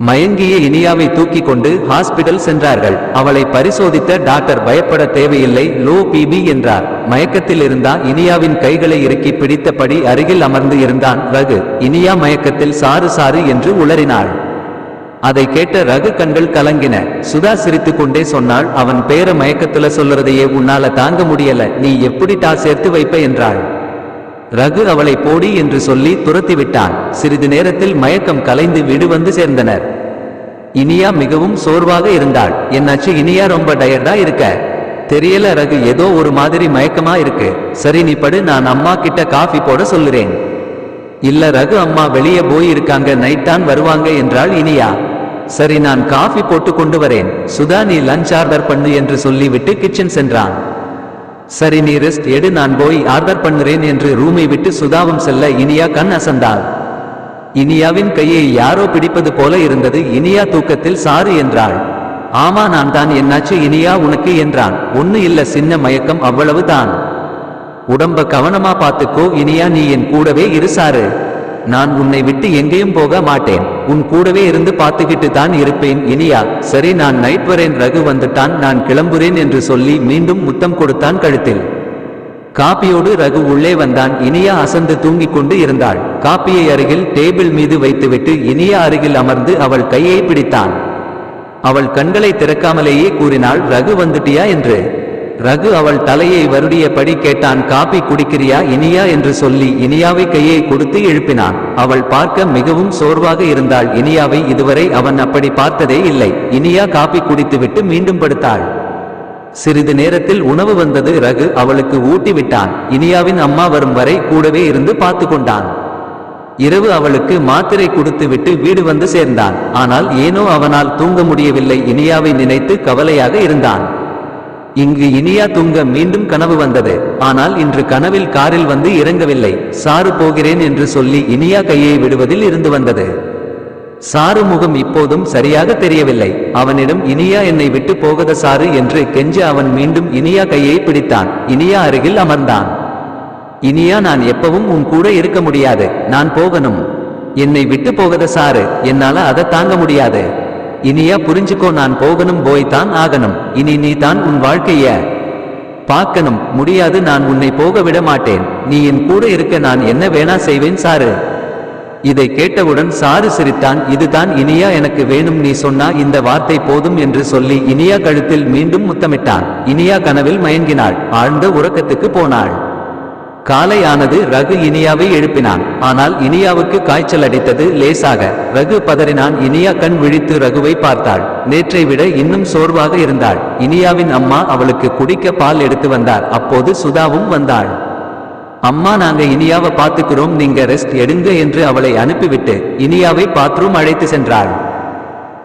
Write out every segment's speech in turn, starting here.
மயங்கிய இனியாவை தூக்கிக் கொண்டு ஹாஸ்பிடல் சென்றார்கள். அவளை பரிசோதித்த டாக்டர் பயப்பட தேவையில்லை லோ பிபி என்றார். மயக்கத்தில் இருந்தா இனியாவின் கைகளை இறுக்கி பிடித்தபடி அருகில் அமர்ந்து இருந்தான் ரகு. இனியா மயக்கத்தில் சாறு சாறு என்று உளறினாள். அதை கேட்ட ரகு கண்கள் கலங்கின. சுதா சிரித்து கொண்டே சொன்னாள் அவன் பேர மயக்கத்துல சொல்றதையே உன்னால தாங்க முடியல. நீ எப்படி டா சேர்த்து வைப்ப? என்றாள். ரகு அவளை போடி என்று சொல்லி துரத்திவிட்டான் சிறிது நேரத்தில் மயக்கம் கலைந்து வீடு வந்து சேர்ந்தனர். இனியா மிகவும் சோர்வாக இருந்தாள். என்னாச்சு இனியா ரொம்ப டயர்டா இருக்க? தெரியல ரகு ஏதோ ஒரு மாதிரி மயக்கமா இருக்கு. சரி நீ படு நான் அம்மா கிட்ட காஃபி போட சொல்லுறேன். இல்ல ரகு அம்மா வெளியே போய் இருக்காங்க நைட் தான் வருவாங்க என்றாள் இனியா. சரி நான் காஃபி போட்டு கொண்டு வரேன். சுதா நீ லஞ்ச் ஆர்டர் பண்ணு என்று சொல்லிவிட்டு கிச்சன் சென்றான். சரி நீ ரெஸ்ட் எடு நான் போய் ஆர்டர் பண்ணுறேன் என்று ரூமை விட்டு சுதாவும் செல்ல இனியா கண் அசந்தாள். இனியாவின் கையை யாரோ பிடிப்பது போல இருந்தது. இனியா தூக்கத்தில் சாரு என்றாள். ஆமா நான் தான். என்னாச்சு? இனியா உனக்கு என்றான். ஒண்ணு இல்ல சின்ன மயக்கம் அவ்வளவு தான். உடம்ப கவனமா பார்த்துக்கோ. இனியா நீ என் கூடவே இரு சாரு. நான் உன்னை விட்டு எங்கேயும் போக மாட்டேன். உன் கூடவே இருந்து பார்த்துக்கிட்டு தான் இருப்பேன் இனியா. சரி நான் நைட் வரேன். ரகு வந்துட்டான். நான் கிளம்புறேன் என்று சொல்லி மீண்டும் முத்தம் கொடுத்தான் கழுத்தில். காப்பியோடு ரகு உள்ளே வந்தான். இனியா அசந்து தூங்கிக் கொண்டு இருந்தாள். காப்பியை அருகில் டேபிள் மீது வைத்துவிட்டு இனியா அருகில் அமர்ந்து அவள் கையை பிடித்தான். அவள் கண்களை திறக்காமலேயே கூறினாள் ரகு வந்துட்டியா என்று? ரகு அவள் தலையை வருடியபடி கேட்டான் காப்பி குடிக்கிறியா இனியா என்று சொல்லி இனியாவை கையை கொடுத்து எழுப்பினான். அவள் பார்க்க மிகவும் சோர்வாக இருந்தாள். இனியாவை இதுவரை அவன் அப்படி பார்த்ததே இல்லை. இனியா காப்பி குடித்துவிட்டு மீண்டும் படுத்தாள். சிறிது நேரத்தில் உணவு வந்தது ரகு அவளுக்கு ஊட்டி விட்டான் இனியாவின் அம்மா வரும் வரை கூடவே இருந்து பார்த்து கொண்டான் இரவு அவளுக்கு மாத்திரை கொடுத்துவிட்டு வீடு வந்து சேர்ந்தான். ஆனால் ஏனோ அவனால் தூங்க முடியவில்லை. இனியாவை நினைத்து கவலையாக இருந்தான். இங்கு இனியா தூங்க மீண்டும் கனவு வந்தது. ஆனால் இன்று கனவில் காரில் வந்து இறங்கவில்லை. சாறு போகிறேன் என்று சொல்லி இனியா கையை விடுவதில் இருந்து வந்தது. சாரு முகம் இப்போதும் சரியாக தெரியவில்லை. அவனிடம் இனியா என்னை விட்டு போகத சாரு என்று கெஞ்ச அவன் மீண்டும் இனியா கையை பிடித்தான். இனியா அருகில் அமர்ந்தான். இனியா நான் எப்பவும் உன் கூட இருக்க முடியாது. நான் போகணும். என்னை விட்டு போகத சாரு என்னால அதை தாங்க முடியாது. இனியா புரிஞ்சுக்கோ நான் போகணும் போய் தான் ஆகணும். இனி நீ தான் உன் வாழ்க்கைய பார்க்கணும். முடியாது நான் உன்னை போக விட மாட்டேன். நீ என் கூட இருக்க நான் என்ன வேணா செய்வேன் சாரு இதை கேட்டவுடன் சாரு சிரித்தான் இதுதான் இனியா எனக்கு வேணும் நீ சொன்னா இந்த வார்த்தை போதும் என்று சொல்லி இனியா கழுத்தில் மீண்டும் முத்தமிட்டான். இனியா கனவில் மயங்கினாள் ஆழ்ந்த உறக்கத்துக்கு போனாள். காலை ஆனது ரகு இனியாவை எழுப்பினான். ஆனால் இனியாவுக்கு காய்ச்சல் அடித்தது லேசாக. ரகு பதறினான் இனியா கண் விழித்து ரகுவை பார்த்தாள். நேற்றை விட இன்னும் சோர்வாக இருந்தாள். இனியாவின் அம்மா அவளுக்கு குடிக்க பால் எடுத்து வந்தார். அப்போது சுதாவும் வந்தாள். அம்மா நாங்க இனியாவை பார்த்துக்கிறோம் நீங்க ரெஸ்ட் எடுங்க என்று அவளை அனுப்பிவிட்டு இனியாவை பாத்ரூம் அழைத்து சென்றாள்.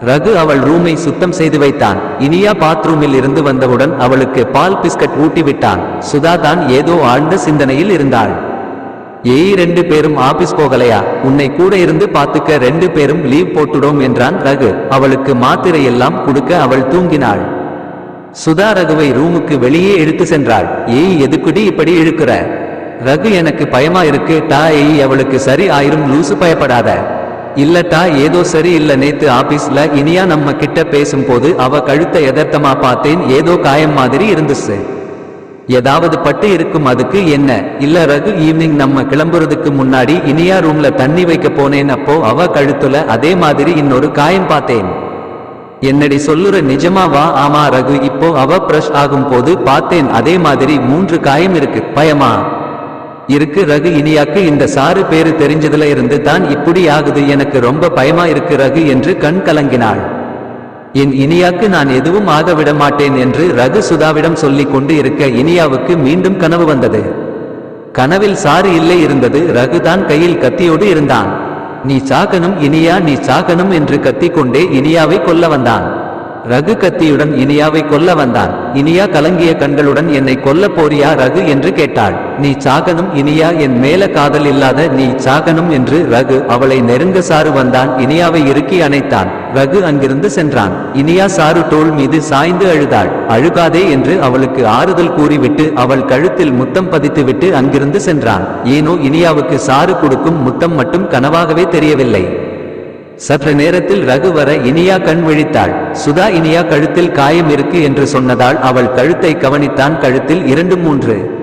ரகு அவள் ரூமை சுத்தம் செய்து வைத்தான். இனியா பாத்ரூமில் இருந்து வந்தவுடன் அவளுக்கு பால் பிஸ்கட் ஊட்டி விட்டான். சுதா தான் ஏதோ ஆழ்ந்த சிந்தனையில் இருந்தாள். ஏய் ரெண்டு பேரும் ஆபீஸ் போகலையா? உன்னை கூட இருந்து பாத்துக்க ரெண்டு பேரும் லீவ் போட்டுடோம் என்றான் ரகு. அவளுக்கு மாத்திரை எல்லாம் கொடுக்க அவள் தூங்கினாள். சுதா ரகுவை ரூமுக்கு வெளியே இழுத்து சென்றாள். ஏய் எதுக்குடி இப்படி இழுக்கிற? ரகு எனக்கு பயமா இருக்கு டா ஏய் அவளுக்கு சரி ஆயிரும் லூசு பயப்படாத. இல்லட்டா ஏதோ சரி இல்ல நேத்து ஆபீஸ்ல இனியா நம்ம கிட்ட பேசும்போது அவ கழுத்தை எதர்த்தமா பார்த்தேன் ஏதோ காயம் மாதிரி இருந்துச்சு. ஏதாவது பட்டு இருக்கும் அதுக்கு என்ன? இல்ல ரகு ஈவினிங் நம்ம கிளம்புறதுக்கு முன்னாடி இனியா ரூம்ல தண்ணி வைக்க போனேன் அப்போ அவ கழுத்துல அதே மாதிரி இன்னொரு காயம் பார்த்தேன். என்னடி சொல்லுற நிஜமா வா ஆமா ரகு இப்போ அவ பிரஷ் ஆகும் போது பார்த்தேன் அதே மாதிரி மூன்று காயம் இருக்கு பயமா? இருக்கு ரகு இனியாக்கு இந்த சாரு பேரு தெரிஞ்சதுல இருந்து தான் இப்படி ஆகுது எனக்கு ரொம்ப பயமா இருக்கு ரகு என்று கண் கலங்கினாள். என் இனியாக்கு நான் எதுவும் ஆக விட மாட்டேன் என்று ரகு சுதாவிடம் சொல்லிக் கொண்டு இருக்க இனியாவுக்கு மீண்டும் கனவு வந்தது. கனவில் சாறு இல்லை இருந்தது ரகுதான் கையில் கத்தியோடு இருந்தான். நீ சாகனும் இனியா நீ சாகனும் என்று கத்திக்கொண்டே இனியாவை கொல்ல வந்தான். ரகு கத்தியுடன் இனியாவை கொல்ல வந்தான். இனியா கலங்கிய கண்களுடன் என்னை கொல்ல போறியா ரகு என்று கேட்டாள். நீ சாகனும் இனியா என் மேல காதல் இல்லாத நீ சாகனும் என்று ரகு அவளை நெருங்க சாரு வந்தான். இனியாவை இறுக்கி அணைத்தான். ரகு அங்கிருந்து சென்றான். இனியா சாரு தோள் மீது சாய்ந்து அழுதாள். அழுகாதே என்று அவளுக்கு ஆறுதல் கூறிவிட்டு அவள் கழுத்தில் முத்தம் பதித்துவிட்டு அங்கிருந்து சென்றான். ஏனோ இனியாவுக்கு சாரு கொடுக்கும் முத்தம் மட்டும் கனவாகவே தெரியவில்லை. சற்று நேரத்தில் ரகு வர இனியா கண் விழித்தாள். சுதா இனியா கழுத்தில் காயம் இருக்கு என்று சொன்னதால் அவள் கழுத்தை கவனித்தான். கழுத்தில் இரண்டு மூன்று.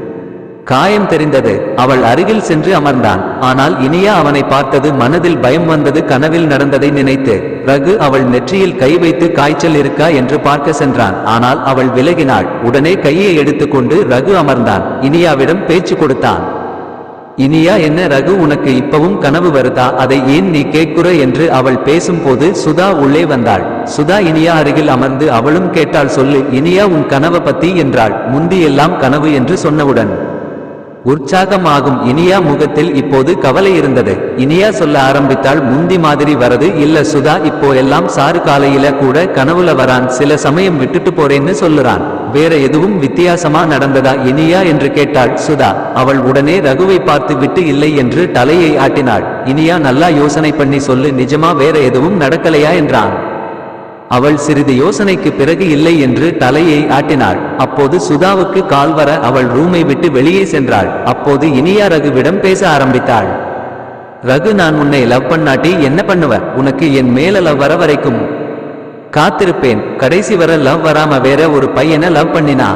காயம் தெரிந்தது. அவள் அருகில் சென்று அமர்ந்தான். ஆனால் இனியா அவனை பார்த்தது மனதில் பயம் வந்தது. கனவில் நடந்ததை நினைத்து ரகு அவள் நெற்றியில் கை வைத்து காய்ச்சல் இருக்கா என்று பார்க்க சென்றான். ஆனால் அவள் விலகினாள். உடனே கையை எடுத்துக்கொண்டு ரகு அமர்ந்தான். இனியாவிடம் பேச்சு கொடுத்தான். இனியா என்ன ரகு உனக்கு இப்பவும் கனவு வருதா? அதை ஏன் நீ கேட்குற என்று அவள் பேசும்போது சுதா உள்ளே வந்தாள். சுதா இனியா அருகில் அமர்ந்து அவளும் கேட்டாள் சொல்லு இனியா உன் கனவை பத்தி என்றாள். முந்தியெல்லாம் கனவு என்று சொன்னவுடன் உற்சாகமாகும். இனியா முகத்தில் இப்போது கவலை இருந்தது. இனியா சொல்ல ஆரம்பித்தால் முந்தி மாதிரி வரது இல்ல சுதா இப்போ எல்லாம் சாறு காலையில கூட கனவுல வரான். சில சமயம் விட்டுட்டு போறேன்னு சொல்லுறான். வேற எதுவும் வித்தியாசமா நடந்ததா இனியா? என்று கேட்டாள் சுதா. அவள் உடனே ரகுவை பார்த்து விட்டு இல்லை என்று தலையை ஆட்டினாள். இனியா நல்லா யோசனை பண்ணி சொல்லு நிஜமா வேற எதுவும் நடக்கலையா? என்றான். அவள் சிறிது யோசனைக்கு பிறகு இல்லை என்று தலையை ஆட்டினாள். அப்போது சுதாவுக்கு கால் வர அவள் ரூமை விட்டு வெளியே சென்றாள். அப்போது இனியா ரகுவிடம் பேச ஆரம்பித்தாள். ரகு நான் உன்னை லவ் பண்ணாட்டி என்ன பண்ணுவ? உனக்கு என் மேல லவ் வர வரைக்கும் காத்திருப்பேன். கடைசி வர லவ் வராம வேற ஒரு பையனை லவ் பண்ணினா?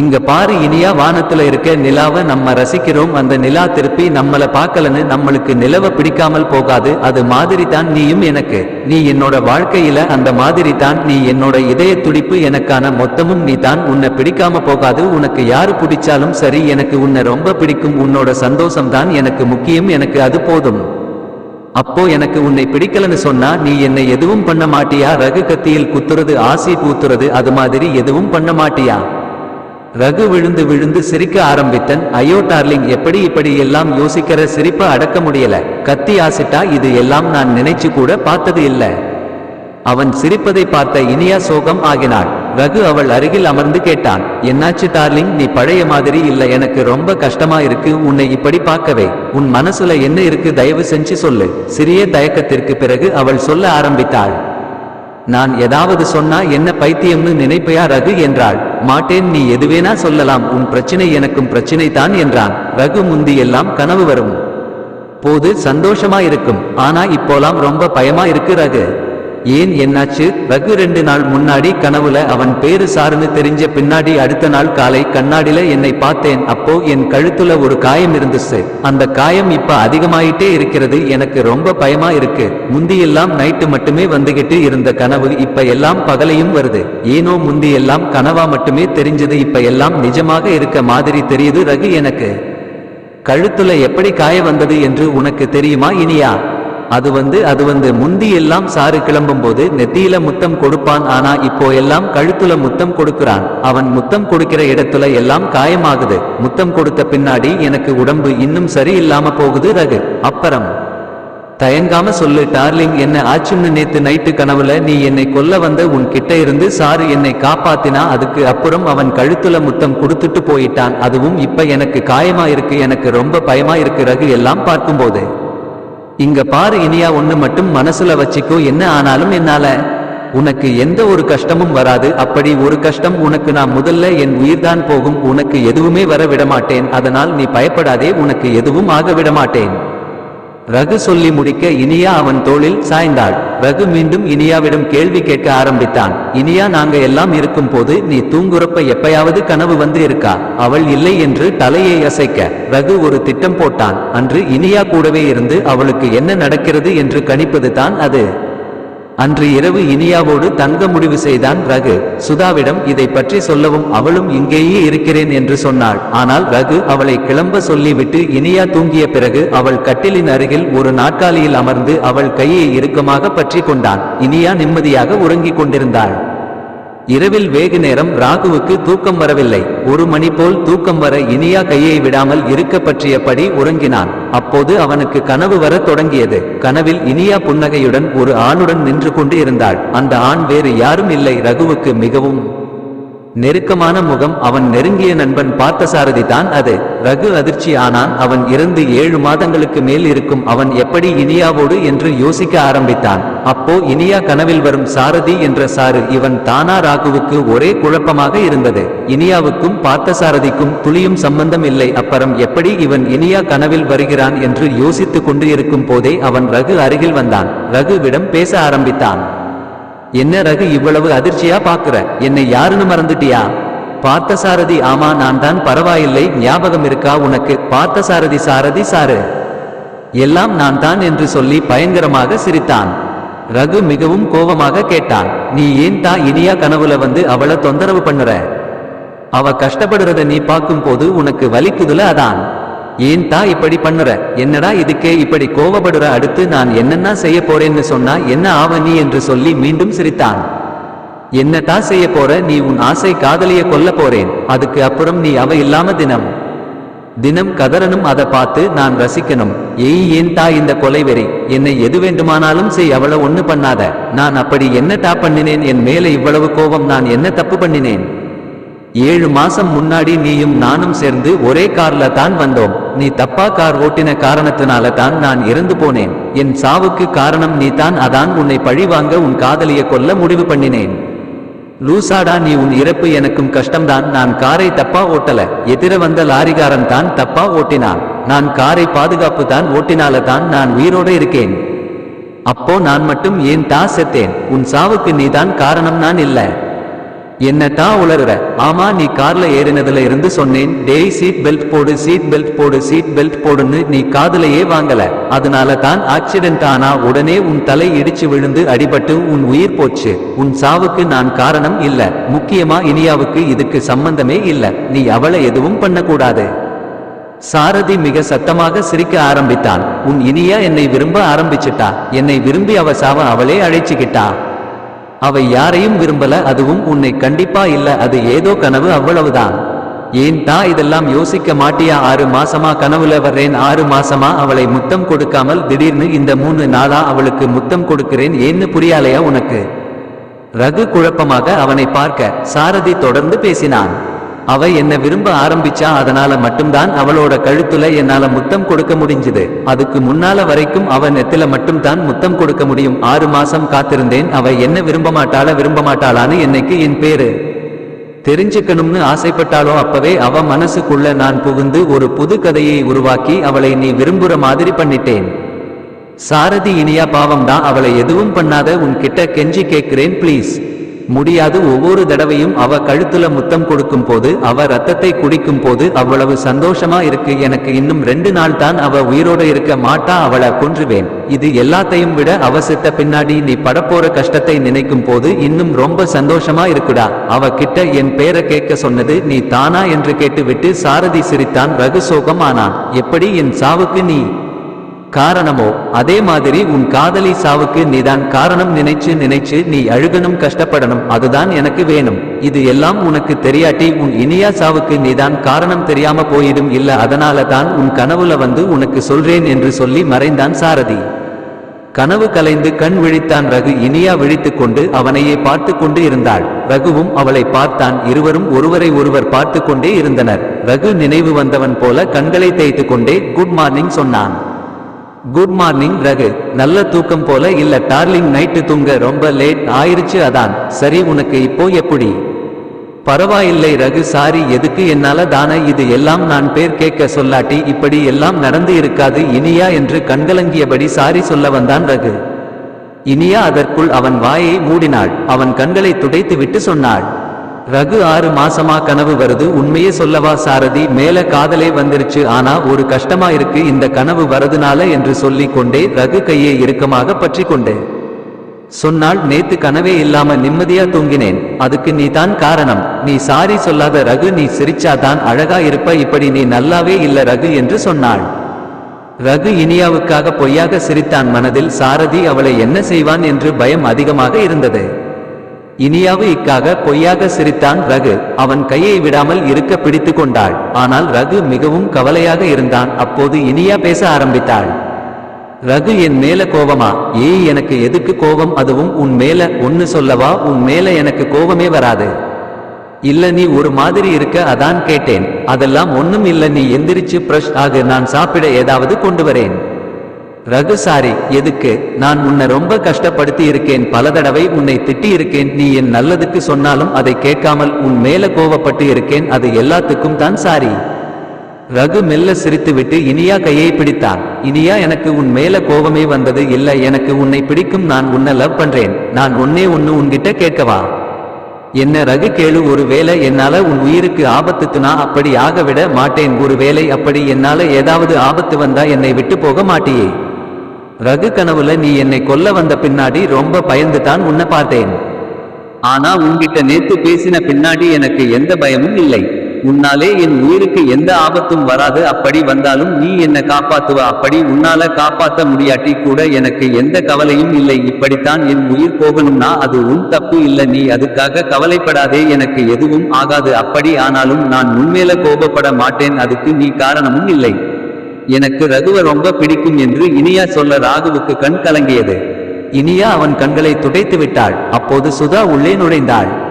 இங்க பாரு இனியா வானத்துல இருக்க நிலாவை நம்ம ரசிக்கிறோம். அந்த நிலா திருப்பி நம்மள பார்க்கலன்னு நம்மளுக்கு நிலவ பிடிக்காமல் போகாது. அது மாதிரி தான் நீயும் எனக்கு. நீ என்னோட வாழ்க்கையில அந்த மாதிரி தான் நீ என்னோட இதய துடிப்பு எனக்கான மொத்தமும் நீ தான் உன்னை பிடிக்காம போகாது. உனக்கு யாரு பிடிச்சாலும் சரி எனக்கு உன்னை ரொம்ப பிடிக்கும். உன்னோட சந்தோஷம் தான் எனக்கு முக்கியம். எனக்கு அது போதும். அப்போ எனக்கு உன்னை பிடிக்கலன்னு சொன்னா நீ என்னை எதுவும் பண்ண மாட்டியா? ரகு கத்தியில் குத்துறது ஆசி பூத்துறது அது மாதிரி எதுவும் பண்ண மாட்டியா? ரகு விழுந்து விழுந்து சிரிக்க ஆரம்பித்தன் ஐயோ டார்லிங் எப்படி இப்படி எல்லாம் யோசிக்கிற சிரிப்ப அடக்க முடியல? கத்தி ஆசிட்டா இது எல்லாம் நான் நினைச்சு கூட பார்த்தது இல்ல. அவன் சிரிப்பதை பார்த்த இனியா சோகம் ஆகினாள். ரகு அவள் அருகில் அமர்ந்து கேட்டான் என்னாச்சு டார்லிங் நீ பழைய மாதிரி இல்ல எனக்கு ரொம்ப கஷ்டமா இருக்கு உன்னை இப்படி பார்க்கவே. உன் மனசுல என்ன இருக்கு தயவு செஞ்சு சொல்லு. சிறிய தயக்கத்திற்கு பிறகு அவள் சொல்ல ஆரம்பித்தாள் நான் ஏதாவது சொன்னா என்ன பைத்தியம்னு நினைப்பையா ரகு? என்றாள். மாட்டேன் நீ எதுவேனா சொல்லலாம் உன் பிரச்சனை எனக்கும் பிரச்சனை தான் என்றான். ரகு முந்தி எல்லாம் கனவு வரும். போது சந்தோஷமா இருக்கும் ஆனா இப்போலாம் ரொம்ப பயமா இருக்கு ரகு. ஏன் என்னாச்சு? ரகு ரெண்டு நாள் முன்னாடி கனவுல அவன் பேரு சாருன்னு தெரிஞ்ச பின்னாடி அடுத்த நாள் காலை கண்ணாடில என்னை பார்த்தேன். அப்போ என் கழுத்துல ஒரு காயம் இருந்துச்சு. அந்த காயம் இப்ப அதிகமாயிட்டே இருக்கிறது. எனக்கு ரொம்ப பயமா இருக்கு. முந்தியெல்லாம் நைட்டு மட்டுமே வந்துகிட்டு இருந்த கனவு இப்ப எல்லாம் பகலையும் வருது. ஏனோ முந்தி எல்லாம் கனவா மட்டுமே தெரிஞ்சது. இப்ப எல்லாம் நிஜமாக இருக்க மாதிரி தெரியுது ரகு எனக்கு. கழுத்துல எப்படி காய வந்தது என்று உனக்கு தெரியுமா இனியா? அது வந்து அது வந்து முந்தி எல்லாம் சாறு கிளம்பும் போது நெத்தியில முத்தம் கொடுப்பான் ஆனா இப்போ எல்லாம் கழுத்துல முத்தம் கொடுக்கிறான். அவன் முத்தம் கொடுக்கிற இடத்துல எல்லாம் காயமாகுது. முத்தம் கொடுத்த பின்னாடி எனக்கு உடம்பு இன்னும் சரியில்லாம போகுது ரகு. அப்புறம் தயங்காம சொல்லு டார்லிங் என்ன ஆச்சுன்னு நேத்து நைட்டு கனவுல நீ என்னை கொல்ல வந்த உன் கிட்ட இருந்து சாரு என்னை காப்பாத்தினா அதுக்கு அப்புறம் அவன் கழுத்துல முத்தம் கொடுத்துட்டு போயிட்டான். அதுவும் இப்ப எனக்கு காயமா இருக்கு எனக்கு ரொம்ப பயமா இருக்கு ரகு. எல்லாம் பார்க்கும்போது இங்க பாரு இனியா ஒண்ணு மட்டும் மனசுல வச்சுக்கோ. என்ன ஆனாலும் என்னால? உனக்கு எந்த ஒரு கஷ்டமும் வராது. அப்படி ஒரு கஷ்டம் உனக்கு நான் முதல்ல என் உயிர்தான் போகும். உனக்கு எதுவுமே வர விடமாட்டேன். அதனால் நீ பயப்படாதே உனக்கு எதுவும் ஆக விடமாட்டேன். ரகு சொல்லி முடிக்க இனியா அவன் தோளில் சாய்ந்தாள். ரகு மீண்டும் இனியாவிடம் கேள்வி கேட்க ஆரம்பித்தான். இனியா நாங்க எல்லாம் இருக்கும் போது நீ தூங்குறப்ப எப்பயாவது கனவு வந்து இருக்கா அவள் இல்லை என்று தலையை அசைக்க. ரகு ஒரு திட்டம் போட்டான். அன்று இனியா கூடவே இருந்து அவளுக்கு என்ன நடக்கிறது என்று கணிப்பது தான் அது. அன்று இரவு இனியாவோடு தங்க முடிவு செய்தான் ரகு. சுதாவிடம் இதை பற்றி சொல்லவும் அவளும் இங்கேயே இருக்கிறேன் என்று சொன்னாள். ஆனால் ரகு அவளை கிளம்ப சொல்லிவிட்டு இனியா தூங்கிய பிறகு அவள் கட்டிலின் அருகில் ஒரு நாற்காலியில் அமர்ந்து அவள் கையை இறுக்கமாக பற்றி கொண்டான். இனியா நிம்மதியாக உறங்கிக் கொண்டிருந்தாள். இரவில் வேகு நேரம் ராகுவுக்கு தூக்கம் வரவில்லை. ஒரு மணி போல் தூக்கம் வர இனியா கையை விடாமல் இருக்க பற்றியபடி உறங்கினான். அப்போது அவனுக்கு கனவு வர தொடங்கியது. கனவில் இனியா புன்னகையுடன் ஒரு ஆணுடன் நின்று கொண்டு இருந்தாள். அந்த ஆண் வேறு யாரும் இல்லை. ரகுவுக்கு மிகவும் நெருக்கமான முகம் அவன் நெருங்கிய நண்பன் பார்த்தசாரதி தான் அது. ரகு அதிர்ச்சி ஆனான் அவன் இறந்து ஏழு மாதங்களுக்கு மேல் இருக்கும். அவன் எப்படி இனியாவோடு என்று யோசிக்க ஆரம்பித்தான். அப்போ இனியா கனவில் வரும் சாரதி என்ற சாரு இவன் தானா ராகுவுக்கு ஒரே குழப்பமாக இருந்தது. இனியாவுக்கும் பார்த்தசாரதிக்கும் துளியும் சம்பந்தம் இல்லை. அப்புறம் எப்படி இவன் இனியா கனவில் வருகிறான் என்று யோசித்துக் கொண்டு இருக்கும் போதே அவன் ரகு அருகில் வந்தான். ரகுவிடம் பேச ஆரம்பித்தான். என்ன ரகு இவ்வளவு அதிர்ச்சியா பாக்குற என்னை யாருன்னு மறந்துட்டியா? பார்த்தசாரதி ஆமா நான் தான் பரவாயில்லை ஞாபகம் இருக்கா உனக்கு? பார்த்தசாரதி சாரதி சாரு. எல்லாம் நான் தான் என்று சொல்லி பயங்கரமாக சிரித்தான். ரகு மிகவும் கோபமாக கேட்டான் நீ ஏன் தா இனியா கனவுல வந்து அவளை தொந்தரவு பண்ணுற? அவ கஷ்டப்படுறத நீ பார்க்கும்போது உனக்கு வலிக்குதுல? அதான். ஏன் தா இப்படி பண்ணுற? என்னடா இதுக்கே இப்படி கோவப்படுற அடுத்து நான் என்னென்ன செய்ய போறேன்னு சொன்னா என்ன ஆவ நீ என்று சொல்லி மீண்டும் சிரித்தான். என்னட்டா செய்ய போற? நீ உன் ஆசை காதலிய கொல்ல போறேன். அதுக்கு அப்புறம் நீ அவ இல்லாம தினம். தினம் கதறனும் அதை பார்த்து நான் ரசிக்கணும். ஏய் ஏன் தா இந்த கொலை வெறி? என்னை எது வேண்டுமானாலும் செய் அவள ஒண்ணு பண்ணாத. நான் அப்படி என்ன தா பண்ணினேன்? என் மேல இவ்வளவு கோபம் நான் என்ன தப்பு பண்ணினேன்? ஏழு மாசம் முன்னாடி நீயும் நானும் சேர்ந்து ஒரே கார்ல தான் வந்தோம். நீ தப்பா கார் ஓட்டின காரணத்தினால தான் நான் இறந்து போனேன். என் சாவுக்கு காரணம் நீ தான் அதான் உன்னை பழிவாங்க உன் காதலிய கொல்ல முடிவு பண்ணினேன். லூசாடா நீ உன் இறப்பு எனக்கும் கஷ்டம்தான். நான் காரை தப்பா ஓட்டல. எதிர வந்த லாரிகாரன் தான் தப்பா ஓட்டினான். நான் காரை பாதுகாப்பு தான் ஓட்டினால தான் நான் உயிரோட இருக்கேன். அப்போ நான் மட்டும் ஏன் தா செத்தேன்? உன் சாவுக்கு நீதான் காரணம் நான் இல்லை. என்ன உளறுற? ஆமா நீ கார்ல ஏறினதுல இருந்து சொன்னேன் டேய் சீட் பெல்ட் போடு சீட் பெல்ட் போடு சீட் பெல்ட் போடுன்னு நீ காதுலயே வாங்கல. அதனால தான் ஆக்சிடென்ட் ஆனா உடனே உன் தலை இடிச்சு விழுந்து அடிபட்டு உன் உயிர் போச்சு. உன் சாவுக்கு நான் காரணம் இல்ல. முக்கியமா இனியாவுக்கு இதுக்கு சம்பந்தமே இல்ல. நீ அவளை எதுவும் பண்ணக்கூடாது. சாரதி மிக சத்தமாக சிரிக்க ஆரம்பித்தான். உன் இனியா என்னை விரும்ப ஆரம்பிச்சிட்டா. என்னை விரும்பி அவ சாவ அவளே அழைச்சுக்கிட்டா. அவை யாரையும் விரும்பல அதுவும் உன்னை கண்டிப்பா இல்ல அது ஏதோ கனவு அவ்வளவுதான். ஏன் தா இதெல்லாம் யோசிக்க மாட்டியா? ஆறு மாசமா கனவுல வர்றேன் ஆறு மாசமா அவளை முத்தம் கொடுக்காமல் திடீர்னு இந்த மூணு நாளா அவளுக்கு முத்தம் கொடுக்கிறேன் ஏன்னு புரியாலையா உனக்கு? ரகு குழப்பமாக அவனை பார்க்க சாரதி தொடர்ந்து பேசினான். அவ என்ன விரும்ப ஆரம்பிச்சா அதனால மட்டும்தான் அவளோட கழுத்துல என்னால முத்தம் கொடுக்க முடிஞ்சுது. அதுக்கு முன்னால வரைக்கும் அவ நெத்தில மட்டும்தான் முத்தம் கொடுக்க முடியும். ஆறு மாசம் காத்திருந்தேன். அவ என்ன விரும்ப மாட்டாள விரும்ப மாட்டாளான்னு என்னைக்கு என் பேரு. தெரிஞ்சுக்கணும்னு ஆசைப்பட்டாலோ அப்பவே அவ மனசுக்குள்ள நான் புகுந்து ஒரு புது கதையை உருவாக்கி அவளை நீ விரும்புற மாதிரி பண்ணிட்டேன். சாரதி இனியா பாவம் தான் அவளை எதுவும் பண்ணாத. உன்கிட்ட கெஞ்சி கேட்கிறேன் ப்ளீஸ் முடியாது ஒவ்வொரு தடவையும் அவ கழுத்துல முத்தம் கொடுக்கும் போது அவ ரத்தத்தை குடிக்கும் போது அவ்வளவு சந்தோஷமா இருக்கு. எனக்கு இன்னும் ரெண்டு நாள் தான் அவ உயிரோட இருக்க மாட்டா அவளை கொன்றுவேன். இது எல்லாத்தையும் விட அவ செத்த பின்னாடி நீ படப்போற கஷ்டத்தை நினைக்கும் போது இன்னும் ரொம்ப சந்தோஷமா இருக்குடா. அவ கிட்ட என் பேரை கேட்க சொன்னது நீ தானா என்று கேட்டுவிட்டு சாரதி சிரித்தான் ரகு சோகம் ஆனான் எப்படி என் சாவுக்கு நீ காரணமோ? அதே மாதிரி உன் காதலி சாவுக்கு நீதான் காரணம் நினைச்சு நினைச்சு நீ அழுகணும் கஷ்டப்படணும். அதுதான் எனக்கு வேணும். இது எல்லாம் உனக்கு தெரியாட்டி உன் இனியா சாவுக்கு நீதான் காரணம் தெரியாம போயிடும். இல்ல அதனால தான் உன் கனவுல வந்து உனக்கு சொல்றேன் என்று சொல்லி மறைந்தான் சாரதி. கனவு கலைந்து கண் விழித்தான் ரகு இனியா விழித்துக் கொண்டு அவனையே பார்த்து கொண்டு இருந்தாள். ரகுவும் அவளை பார்த்தான். இருவரும் ஒருவரை ஒருவர் பார்த்து கொண்டே இருந்தனர். ரகு நினைவு வந்தவன் போல கண்களை தேய்த்து கொண்டே குட் மார்னிங் சொன்னான். Good morning Raghu. நல்ல தூக்கம் போல இல்ல டார்லிங் நைட்டு தூங்க ரொம்ப லேட் ஆயிருச்சு அதான். சரி உனக்கு இப்போ எப்படி? பரவாயில்லை ரகு சாரி எதுக்கு என்னால தானே இது எல்லாம் நான் பேர் கேட்க சொல்லாட்டி இப்படி எல்லாம் நடந்து இருக்காது இனியா என்று கண்கலங்கியபடி சாரி சொல்ல வந்தான் ரகு. இனியா அதற்குள் அவன் வாயை மூடினாள். அவன் கண்களை துடைத்து விட்டு சொன்னாள். ரகு ஆறு மாசமா கனவு வருது. உண்மையே சொல்லவா சாரதி மேல காதலே வந்துருச்சு. ஆனா ஒரு கஷ்டமா இருக்கு. இந்த கனவு வரதுனால என்று சொல்லி கொண்டே ரகு கையை இறுக்கமாக பற்றி கொண்டு. சொன்னால் நேத்து கனவே இல்லாம நிம்மதியா தூங்கினேன். அதுக்கு நீ தான் காரணம். நீ சாரி சொல்லாத ரகு நீ சிரிச்சாதான் அழகா இருப்ப. இப்படி நீ நல்லாவே இல்ல ரகு என்று சொன்னாள். ரகு இனியாவுக்காக பொய்யாக சிரித்தான் மனதில் சாரதி அவளை என்ன செய்வான்? என்று பயம் அதிகமாக இருந்தது. இனியாவு இக்காக பொய்யாக சிரித்தான் ரகு. அவன் கையை விடாமல் இருக்க பிடித்து கொண்டாள். ஆனால் ரகு மிகவும் கவலையாக இருந்தான். அப்போது இனியா பேச ஆரம்பித்தாள். ரகு என் மேல கோவமா ஏய் எனக்கு எதுக்கு கோபம்? அதுவும் உன் மேல. ஒன்னு சொல்லவா? உன் மேல எனக்கு கோபமே வராது. இல்ல நீ ஒரு மாதிரி இருக்க அதான் கேட்டேன். அதெல்லாம் ஒன்னும் இல்ல. நீ எந்திரிச்சு பிரஷ் ஆகு. நான் சாப்பிட ஏதாவது கொண்டு வரேன். ரகு சாரி எதுக்கு? நான் உன்னை ரொம்ப கஷ்டப்படுத்தி இருக்கேன். பல தடவை உன்னை திட்டி இருக்கேன். நீ என் நல்லதுக்கு சொன்னாலும் அதை கேட்காமல் உன் மேல கோவப்பட்டு இருக்கேன். அது எல்லாத்துக்கும் தான் சாரி. ரகு மெல்ல சிரித்துவிட்டு இனியா கையை பிடித்தான் இனியா எனக்கு உன் மேல கோபமே வந்தது இல்ல. எனக்கு உன்னை பிடிக்கும் நான் உன்னை லவ் பண்றேன். நான் ஒன்னே ஒன்னு உன்கிட்ட கேட்கவா? என்ன ரகு கேளு ஒருவேளை என்னால உன் உயிருக்கு ஆபத்துக்குனா அப்படி ஆகவிட மாட்டேன். ஒருவேளை அப்படி என்னால ஏதாவது ஆபத்து வந்தா என்னை விட்டு போக மாட்டியே. ரகு கனவுல நீ என்னை கொல்ல வந்த பின்னாடி ரொம்ப பயந்து தான் உன்னை பார்த்தேன். ஆனா உன்கிட்ட நேத்து பேசின பின்னாடி எனக்கு எந்த பயமும் இல்லை. உன்னாலே என் உயிருக்கு எந்த ஆபத்தும் வராது. அப்படி வந்தாலும் நீ என்ன காப்பாத்துவ. அப்படி உன்னால காப்பாத்த முடியாட்டி கூட எனக்கு எந்த கவலையும் இல்லை. இப்படித்தான் என் உயிர் போகணும்னா அது உன் தப்பு இல்ல. நீ அதுக்காக கவலைப்படாதே. எனக்கு எதுவும் ஆகாது. அப்படி ஆனாலும் நான் உன்மேல கோபப்பட மாட்டேன். அதுக்கு நீ காரணமும் இல்லை. எனக்கு ரகுவ ரொம்ப பிடிக்கும் என்று இனியா சொல்ல ராகுவுக்கு கண் கலங்கியது. இனியா அவன் கண்களை துடைத்து விட்டாள். அப்போது சுதா உள்ளே நுழைந்தாள்.